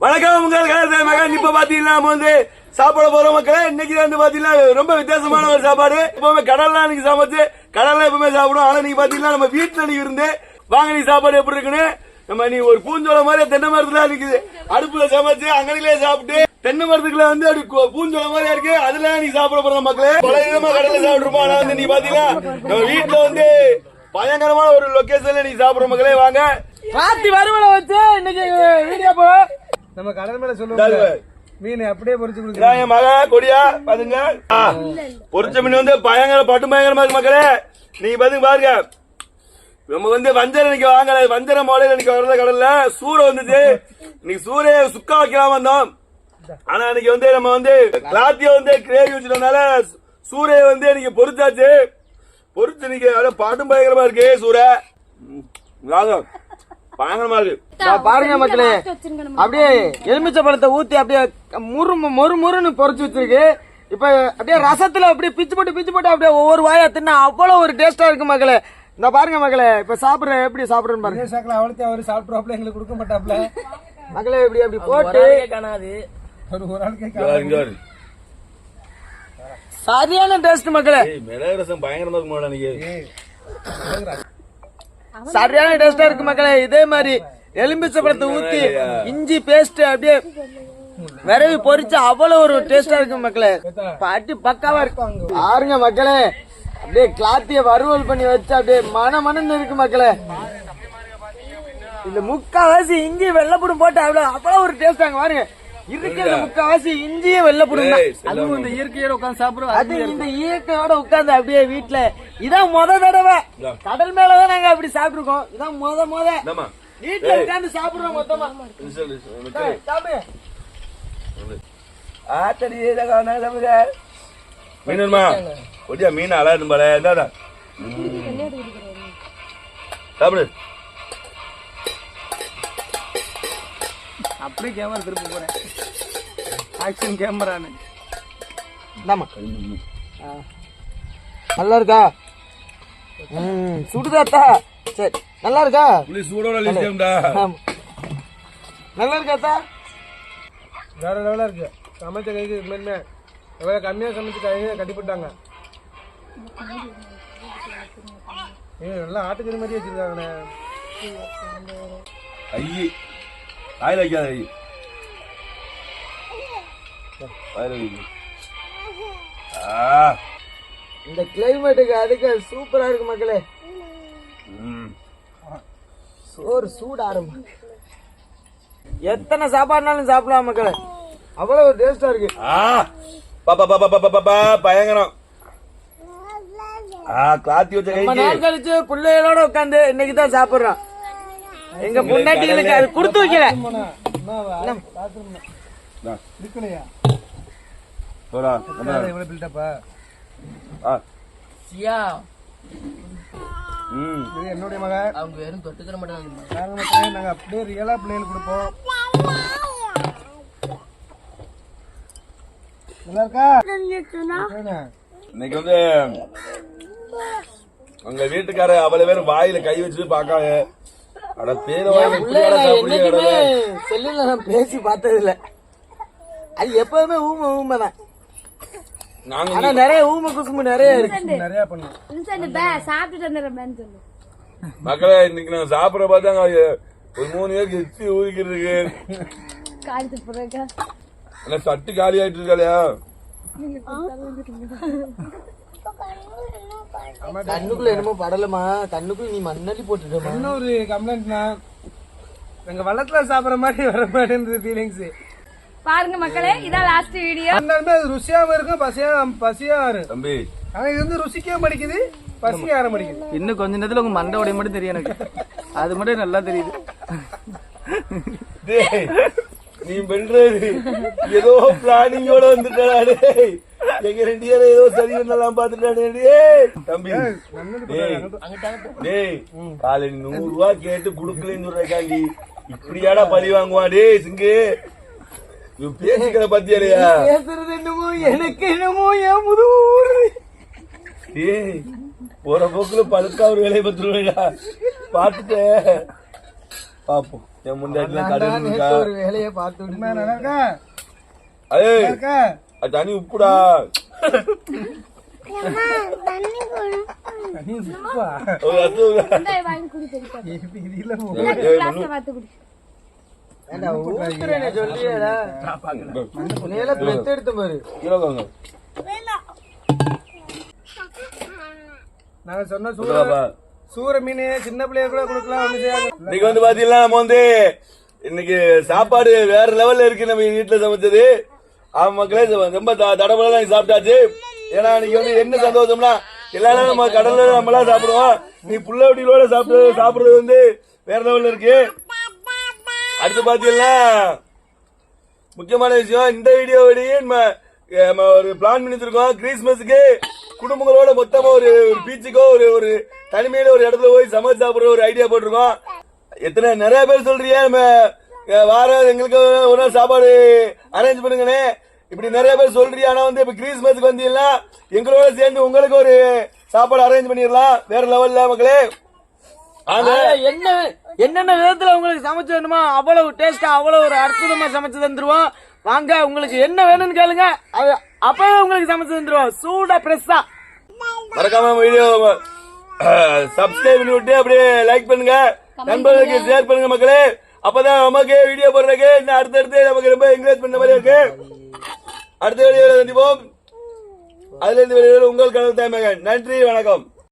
வணக்கம் உங்கள் கலர் மகன். இப்ப பாத்தீங்கன்னா நம்ம வந்து சாப்பிட போறோம் மக்களே. இன்னைக்கு வந்து பாத்தீங்கன்னா ரொம்ப வித்தியாசமான ஒரு சாப்பாடு. எப்பவுமே கடல்லாம் இன்னைக்கு சமைச்சு கடல்ல எப்பவுமே சாப்பிடும் ஆனா நீங்க பாத்தீங்கன்னா நம்ம வீட்டுல நீ இருந்து வாங்க நீ சாப்பாடு எப்படி இருக்குன்னு நம்ம நீ ஒரு பூஞ்சோளை மாதிரி தென்னை மரத்துல நிக்குது. அடுப்புல சமைச்சு அங்கனிலே சாப்பிட்டு தென்னை மரத்துக்குள்ள வந்து அப்படி கு- பூஞ்சோளம் மாதிரி இருக்கு. அதுல நீ சாப்பிட போற மக்களே. பல விதமா கடல சாப்பிட்டுருப்போம். ஆனா வந்து நீ பாத்தீங்கன்னா நம்ம வீட்டுல வந்து பயங்கரமான ஒரு லொகேஷன்ல நீ சாப்பிடுற மக்களே. வாங்க. ராத்தி வறுவலை வச்சு இன்னைக்கு வீடியோ போ நம்ம கடல் மேல. சொல்லுவோம் மீன் அப்படியே பொரிச்சு கொடுக்குறோம் இதான் என் மக கொடியா பாத்துங்க. ஆ, பொரிச்ச மீன் வந்து பயங்கர பட்டு பயங்கரமா இருக்கு மக்களே. நீங்க பாத்துங்க பாருங்க. நம்ம வந்து வஞ்சரம் இன்னைக்கு வாங்கல வஞ்சரம் மாலையில இன்னைக்கு வரல கடல்ல சூறை வந்துச்சு. இன்னைக்கு சூறைய சுக்கா வைக்கலாம் வந்தோம். ஆனா இன்னைக்கு வந்து நம்ம வந்து கிளாத்திய வந்து கிரேவி வச்சிருந்தனால சூறைய வந்து இன்னைக்கு பொரிச்சாச்சு பொரிச்சு இன்னைக்கு பாட்டும் பயங்கரமா இருக்கு ம், வாங்க. பாருங்க மக்களே. அப்படியே எலுமிச்சை பழத்தை ஊத்தி அப்படியே முறு மொறு முறுன்னு பொரிச்சு வச்சிருக்கு. இப்ப அப்படியே ரசத்துல அப்படியே பிச்சு போட்டு பிச்சு போட்டு அப்படியே ஒவ்வொரு வாயா தின்னா அவ்வளவு ஒரு டேஸ்டா இருக்கு மக்களே. இந்த பாருங்க மக்களே இப்ப சாப்பிடுற எப்படி சாப்பிடுறேன்னு பாருங்க. அவளுக்கு அவரு சாப்பிட்றாப்புல எங்களுக்கு கொடுக்க மாட்டாப்ல மக்களே இப்படி அப்படி போட்டு ஒரு ஒரு ஆளுக்கே. சரியான டேஸ்ட் மக்களே. ஏய், மிளகு ரசம் பயங்கரமா இருக்கு மேடம் இன்னைக்கு சரியான டேஸ்டா இருக்கு மக்களே. இதே மாதிரி எலுமிச்சை பழத்தை ஊத்தி இஞ்சி பேஸ்ட் அப்படியே விரவி பொரிச்சு அவ்வளவு ஒரு டேஸ்டா இருக்கு மக்களே. பாட்டி பக்காவா இருக்கு. பாருங்க மக்களே. அப்படியே கிளாத்திய வறுவல் பண்ணி வச்சு அப்படியே மன மனன்னு இருக்கு மக்களே. இந்த முக்காவாசி இஞ்சி வெள்ளப்படும் போட்டு அவ்வளவு அவ்வளவு ஒரு டேஸ்ட் அங்க பாருங்க. இருக்கிற முக்காவாசி இஞ்சியும் வெள்ளப்படும் செல்லம். இந்த இயற்கையோட உட்காந்து சாப்பிடுறோம் அது இந்த இயற்கையோட உட்கார்ந்து அப்படியே வீட்டுல இதான் முத தடவை. கடல் மேலதான் நாங்க அப்படி சாப்பிட்டுருக்கோம். இதான் முத முத. வீட்டுல உட்கார்ந்து சாப்பிடுறோம் மொத்தமா. இது சொல்லு, இது சொல்லு, மக்களே. ஏய், சாப்பிடு. மீன் வேணுமா? கொடியா மீன் அழகா. இந்தாடா. சாப்பிடு. அப்படியே கேமரா திருப்பி போறேன். ஆக்ஷன் கேமரான்னு இந்தாம்மா. ஆ. நல்லா இருக்கா ம் சுடுதாத்தா. சரி நல்லா இருக்கா புளி சூடோட லிஸ்டம்டா ஆமா. நல்லா இருக்காத்தா வேற லெவலா இருக்கு. சமைச்ச கைக்கு மென்மே எவ்வளவு கம்மியா சமைச்சு கையை கட்டிவிட்டாங்க ஏய் நல்லா ஆட்டுக்கறி மாதிரி வச்சிருக்காங்கண்ணே. ஐயே. ஆயில வைக்காத ஐயே ஆயில வை. ஆ இந்த கிளைமேட்டுக்கு அதுக்கு சூப்பரா இருக்கு மக்களே. ம். சோறு சூட ஆரம்பம் எத்தனை சாப்பாடுனாலும் சாப்பிடலாம் மக்களே. அவ்வளவு ஒரு டேஸ்டா இருக்கு பாப்பா பாப்பா பாப்பா பாப்பா பயங்கரம். ஆ கிளாத்தி வச்ச கழிச்சு பிள்ளைகளோட உட்காந்து இன்னைக்கு தான் சாப்பிடுறோம். எங்க பொண்டாட்டிகளுக்கு அது கொடுத்து வைக்கல இருக்கலையா இந்தா. இவ்வளவு பில்டப்பா ஆ. சியா ம். இது என்னுடைய மக அவங்க வெறும் தொட்டுக்கிற மட்டும் நாங்க மட்டும் நாங்க அப்படியே ரியலா பிள்ளைகளுக்கு கொடுப்போம் நல்லா இருக்கா என்ன? இன்னைக்கு வந்து உங்க வீட்டுக்கார அவ்வளவு பேர் வாயில கை வச்சுட்டு பாக்காங்க அட பேர என்னைக்குமே கடவுளே. செல்லுல நான் பேசி பார்த்தது இல்ல அது எப்பவுமே ஊமை ஊமை தான். நாங்க ஆனா நிறைய ஊமை குசும்பு நிறைய இருக்கு. நிறைய பண்ணும் இன்சென்ட் பே சாப்பிட்டுட்டு வந்துடுறேன் சொல்லு மக்களே இன்னைக்கு நாங்க சாப்பிட பார்த்தாங்க ஒரு மூணு பேருக்கு எச்சி பிறகு இல்ல சட்டு காலி ஆயிட்டு இருக்காளையா கண்ணுக்குள்ள என்னமோ படலமா கண்ணுக்குள்ள நீ மண்ணள்ளி போட்டுட்டமா இன்னொரு கம்ப்ளைண்ட்னா எங்க வள்ளத்துல சாப்பிடுற மாதிரி வர மாட்டேங்குது ஃபீலிங்ஸ் பாருங்க மக்களே இதான் லாஸ்ட் வீடியோ இருந்தாலுமே அது ருசியாவும் இருக்கும் பசியா பசியா வரும் தம்பி. ஆனா இது வந்து ருசிக்கவும் படிக்குது பசிக்க ஆர மாட்டேங்குது இன்னும் கொஞ்ச நேரத்துல உங்க மண்டை உடைய மட்டும் தெரியும் எனக்கு. அது மட்டும் நல்லா தெரியுது. டேய், நீ பண்றது ஏதோ பிளானிங்கோட வந்துட்டா டேய் எங்க ரெண்டு பேரும் ஏதோ சரி பண்ணலாம் பாத்துட்டாடே டேய் தம்பி. டேய் காலை நூறு ரூபாய் கேட்டு குடுக்கலன்னு சொல்றக்காண்டி இப்படியாடா பழி வாங்குவான் டேய் சிங்கு. பேசிக்கிற பத்தியாலையா பேசுறது என்னமோ எனக்கு என்னமோ என் முதுகு டேய் போற போக்குல பழுக்கா ஒரு வேலையை பத்துருவேடா பாத்துட்டேன் பாப்போம். என் முன்னாடி நான் கடல் இருக்கா ஒரு வேலையை பார்த்து விட்டு நல்லா இருக்கா ஏய் இருக்கா அது தனி உப்புடா. நீ உப்பா ஒரு அத்து இந்தாய் வாங்கி குடி தெரியும் இது இது இல்ல போ. கிளாஸ்ல பார்த்து குடி. ஏண்டா, ஊத்துறேன்னு சொல்லியேடா. உன்னையெல்லாம் பெத்தெடுத்த பாரு. கிலோ வாங்க. நாங்க சொன்ன சூர சொல்லுவாப்பா மீன் சின்ன பிள்ளைய கூட கொடுக்கலாம் ஒண்ணு செய்யாது. இன்னைக்கு வந்து பாத்தீங்கன்னா நம்ம வந்து இன்னைக்கு சாப்பாடு வேற லெவல்ல இருக்கு நம்ம வீட்டுல சமைச்சது. ஆமா மக்களே ரொம்ப தடபடலாம் தான் சாப்பிட்டாச்சு. ஏன்னா இன்னைக்கு வந்து என்ன சந்தோஷம்னா எல்லாரும் நம்ம கடல்ல நம்மளாம் சாப்பிடுவோம். நீ புள்ள வட்டிகளோட சாப்பிடுறது சாப்பிடுறது வந்து வேற லெவல்ல இருக்கு. அடுத்து பாத்தீங்கன்னா முக்கியமான விஷயம் இந்த வீடியோ நம்ம நம்ம ஒரு பிளான் பண்ணி வச்சிருக்கோம் கிறிஸ்மஸுக்கு குடும்பங்களோட மொத்தமா ஒரு ஒரு பீச்சுக்கோ ஒரு ஒரு தனிமையில ஒரு இடத்துல போய் சமைச்சு சாப்பிடுற ஒரு ஐடியா போட்டிருக்கோம். எத்தனை நிறைய பேர் சொல்றீங்க நம்ம வார எங்களுக்கு ஒரு நாள் சாப்பாடு அரேஞ்ச் பண்ணுங்கண்ணே. இப்படி நிறைய பேர் சொல்றீங்க ஆனா வந்து இப்ப கிறிஸ்மஸ்க்கு வந்தீங்கன்னா எங்களோட சேர்ந்து உங்களுக்கு ஒரு சாப்பாடு அரேஞ்ச் பண்ணிடலாம். வேற லெவல்ல மக்களே. என்ன என்னென்ன விதத்துல உங்களுக்கு சமைச்சு வேணுமோ அவ்வளவு டேஸ்டா அவ்வளவு ஒரு அற்புதமா சமைச்சு தந்துருவோம். வாங்க உங்களுக்கு என்ன வேணும்னு கேளுங்க. அப்பவே உங்களுக்கு சமைச்சு தந்துருவோம். சூடா ஃப்ரெஷ்ஷா மறக்காம வீடியோ சப்ஸ்கிரைப் பண்ணி விட்டு அப்படியே லைக் பண்ணுங்க. நண்பர்களுக்கு ஷேர் பண்ணுங்க மக்களே. அப்பதான் நமக்கு வீடியோ போடுறதுக்கு இன்னும் அடுத்தடுத்து நமக்கு ரொம்ப என்கரேஜ் பண்ண மாதிரி இருக்கு. அடுத்த வீடியோல சந்திப்போம். அதுல இருந்து வெளியே உங்கள் கடல் தாய் மகன். நன்றி வணக்கம்.